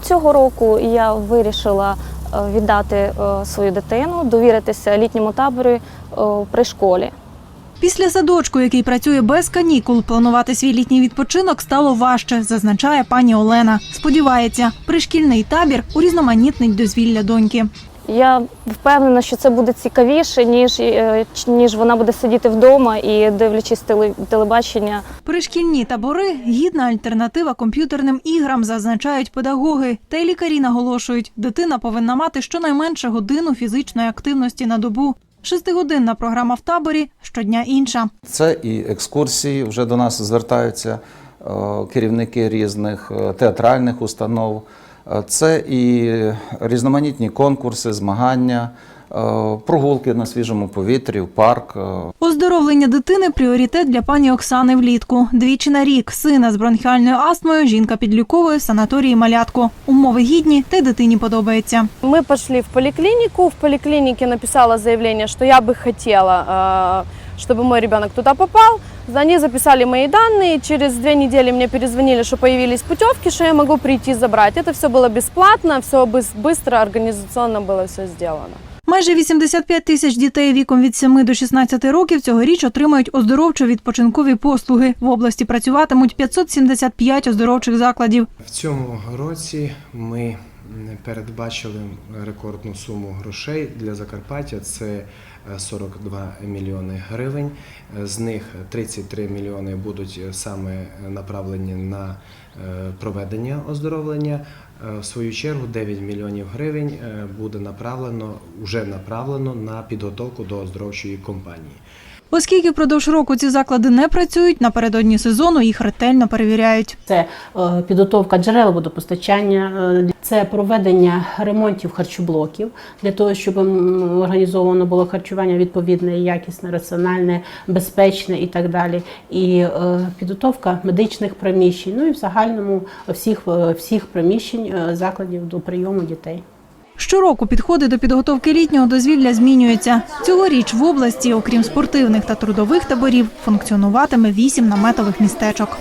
цього року я вирішила е, віддати е, свою дитину, довіритися літньому таборі е, при школі. Після садочку, який працює без канікул, планувати свій літній відпочинок стало важче, зазначає пані Олена. Сподівається, пришкільний табір урізноманітнить дозвілля доньки. Я впевнена, що це буде цікавіше, ніж, е, ніж вона буде сидіти вдома і дивлячись теле- телебачення. Пришкільні табори гідна альтернатива комп'ютерним іграм, зазначають педагоги. Та й лікарі наголошують, дитина повинна мати щонайменше годину фізичної активності на добу. Шестигодинна програма в таборі щодня інша. Це і екскурсії, вже до нас звертаються е, керівники різних е, театральних установ. Е, Це і різноманітні конкурси, змагання, е, прогулки на свіжому повітрі, в парк. е, Оздоровлення дитини пріоритет для пані Оксани влітку. Двічі на рік сина з бронхіальною астмою жінка підліковує в санаторії малятку. Умови гідні та й дитині подобається. Мы пошли в поликлинику. В поликлинике написала заявление, что я бы хотела, э, чтобы мой ребенок туда попал. Они записали мои данные. Через две недели мне перезвонили, что появились путевки, что я могу прийти забрать. Это все было бесплатно, все быстро, организационно было все сделано. Майже 85 тисяч дітей віком від 7 до 16 років цьогоріч отримають оздоровчо-відпочинкові послуги. В області працюватимуть 575 оздоровчих закладів. В цьому році ми м, передбачили рекордну суму грошей для Закарпаття. Це е, 42 мільйони гривень. Е, З них 33 мільйони будуть е, саме направлені на е, проведення оздоровлення. Е, В свою чергу 9 мільйонів гривень е, буде направлено вже направлено на підготовку до оздоровчої кампанії. Оскільки впродовж року ці заклади не працюють, напередодні сезону їх ретельно перевіряють. Це е, підготовка джерел водопостачання, е, це проведення ремонтів харчоблоків для того, щоб організовано було харчування відповідне, якісне, раціональне, безпечне і так далі. І е, підготовка медичних приміщень, ну і в загальному всіх, всіх приміщень закладів до прийому дітей. Щороку підходи до підготовки літнього дозвілля змінюються. Цьогоріч в області, окрім спортивних та трудових таборів, функціонуватиме вісім наметових містечок.